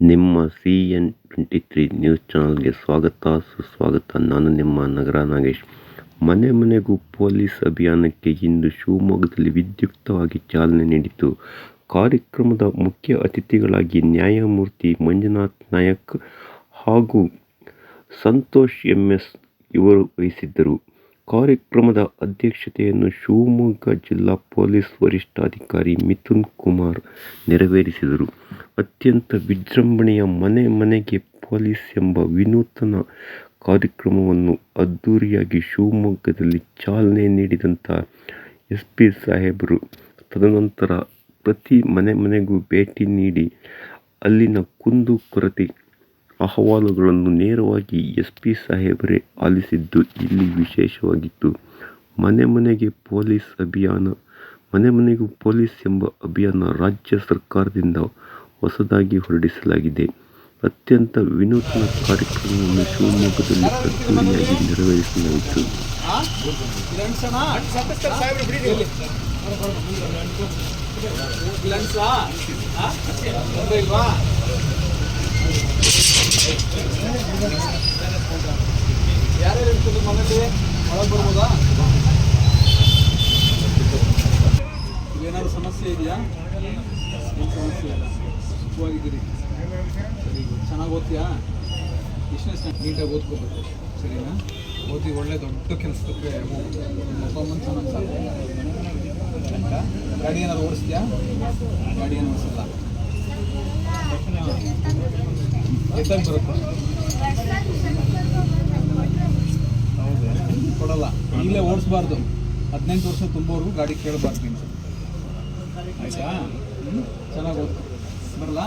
ನಿಮ್ಮ C N twenty three news ಚಾನಲ್ಗೆ ಸ್ವಾಗತ, ಸುಸ್ವಾಗತ. ನಾನು ನಿಮ್ಮ ನಗರ ನಾಗೇಶ್. ಮನೆ ಮನೆಗೂ ಪೊಲೀಸ್ ಅಭಿಯಾನಕ್ಕೆ ಇಂದು ಶಿವಮೊಗ್ಗದಲ್ಲಿ ವಿದ್ಯುಕ್ತವಾಗಿ ಚಾಲನೆ ನೀಡಿತು. ಕಾರ್ಯಕ್ರಮದ ಮುಖ್ಯ ಅತಿಥಿಗಳಾಗಿ ನ್ಯಾಯಮೂರ್ತಿ ಮಂಜುನಾಥ್ ನಾಯಕ್ ಹಾಗೂ ಸಂತೋಷ್ ಎಂ ಎಸ್ ಇವರು ವಹಿಸಿದ್ದರು. ಕಾರ್ಯಕ್ರಮದ ಅಧ್ಯಕ್ಷತೆಯನ್ನು ಶಿವಮೊಗ್ಗ ಜಿಲ್ಲಾ ಪೊಲೀಸ್ ವರಿಷ್ಠಾಧಿಕಾರಿ ಮಿಥುನ್ ಕುಮಾರ್ ನೆರವೇರಿಸಿದರು. ಅತ್ಯಂತ ವಿಜೃಂಭಣೆಯ ಮನೆ ಮನೆಗೆ ಪೊಲೀಸ್ ಎಂಬ ವಿನೂತನ ಕಾರ್ಯಕ್ರಮವನ್ನು ಅದ್ದೂರಿಯಾಗಿ ಶಿವಮೊಗ್ಗದಲ್ಲಿ ಚಾಲನೆ ನೀಡಿದಂಥ ಎಸ್ ಪಿ ಸಾಹೇಬರು ತದನಂತರ ಪ್ರತಿ ಮನೆ ಮನೆಗೂ ಭೇಟಿ ನೀಡಿ ಅಲ್ಲಿನ ಕುಂದು ಕೊರತೆ ಅಹವಾಲುಗಳನ್ನು ನೇರವಾಗಿ ಎಸ್ ಪಿ ಸಾಹೇಬರೇ ಆಲಿಸಿದ್ದು ಇಲ್ಲಿ ವಿಶೇಷವಾಗಿತ್ತು. ಮನೆ ಮನೆಗೆ ಪೊಲೀಸ್ ಅಭಿಯಾನ, ಮನೆ ಮನೆಗೂ ಪೊಲೀಸ್ ಎಂಬ ಅಭಿಯಾನ ರಾಜ್ಯ ಸರ್ಕಾರದಿಂದ ಹೊಸದಾಗಿ ಹೊರಡಿಸಲಾಗಿದೆ. ಅತ್ಯಂತ ವಿನೂತನ ಕಾರ್ಯಕ್ರಮವನ್ನು ಶಿವಮೊಗ್ಗದಲ್ಲಿ ಅದ್ದೂರಿಯಾಗಿ ನೆರವೇರಿಸಲಾಯಿತು. ಮನೇಲಿ ಒಳಗೆ ಬರ್ಬೋದಾ? ಏನಾದ್ರು ಸಮಸ್ಯೆ ಇದೆಯಾ? ಏನು ಸಮಸ್ಯೆ ಇಲ್ಲ. ಸುಖವಾಗಿದ್ದೀರಿ. ಸರಿ, ಚೆನ್ನಾಗಿ ಓದ್ತೀಯಾ? ಸ್ಟ್ಯಾಂಡ್ ನೀಟಾಗಿ ಓದ್ಕೋಬೇಕು. ಸರಿನಾ? ಓದಿ ಒಳ್ಳೆ ದೊಡ್ಡ ಕೆಲಸಕ್ಕೆ ಮೊಬೈಲ್ ಚೆನ್ನಾಗಿ ಸಾಕು? ಗಾಡಿ ಏನಾದ್ರು ಓಡಿಸ್ತೀಯಾ? ಗಾಡಿ ಏನು ಓಡಿಸಲ್ಲ? ಎತ್ತಾಗಿ ಬರುತ್ತೆ? ಈಗಲೇ ಓಡಿಸ್ಬಾರ್ದು. ಹದಿನೆಂಟು ವರ್ಷ ತುಂಬೋರು ಗಾಡಿ ಕೇಳಬಾರ್ದು ಆಯ್ತಾ? ಹ್ಞೂ ಚೆನ್ನಾಗಿ ಓದ್ತು ಬರಲ್ಲ